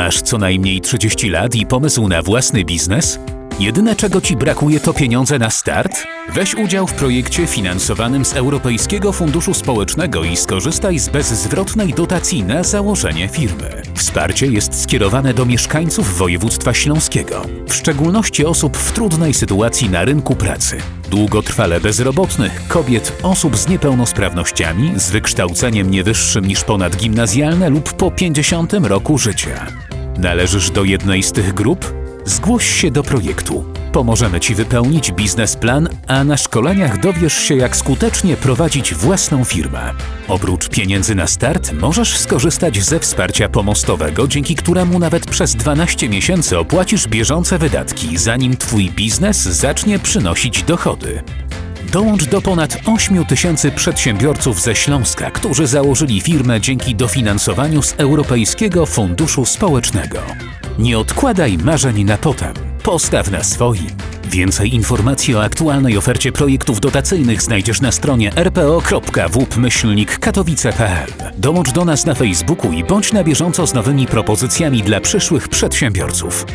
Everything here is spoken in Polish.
Masz co najmniej 30 lat i pomysł na własny biznes? Jedyne czego Ci brakuje to pieniądze na start? Weź udział w projekcie finansowanym z Europejskiego Funduszu Społecznego i skorzystaj z bezzwrotnej dotacji na założenie firmy. Wsparcie jest skierowane do mieszkańców województwa śląskiego, w szczególności osób w trudnej sytuacji na rynku pracy, długotrwale bezrobotnych, kobiet, osób z niepełnosprawnościami, z wykształceniem nie wyższym niż ponadgimnazjalne lub po 50 roku życia. Należysz do jednej z tych grup? Zgłoś się do projektu. Pomożemy Ci wypełnić biznesplan, a na szkoleniach dowiesz się, jak skutecznie prowadzić własną firmę. Oprócz pieniędzy na start, możesz skorzystać ze wsparcia pomostowego, dzięki któremu nawet przez 12 miesięcy opłacisz bieżące wydatki, zanim Twój biznes zacznie przynosić dochody. Dołącz do ponad 8 tysięcy przedsiębiorców ze Śląska, którzy założyli firmę dzięki dofinansowaniu z Europejskiego Funduszu Społecznego. Nie odkładaj marzeń na potem. Postaw na swoim. Więcej informacji o aktualnej ofercie projektów dotacyjnych znajdziesz na stronie rpo.wup-katowice.pl. Dołącz do nas na Facebooku i bądź na bieżąco z nowymi propozycjami dla przyszłych przedsiębiorców.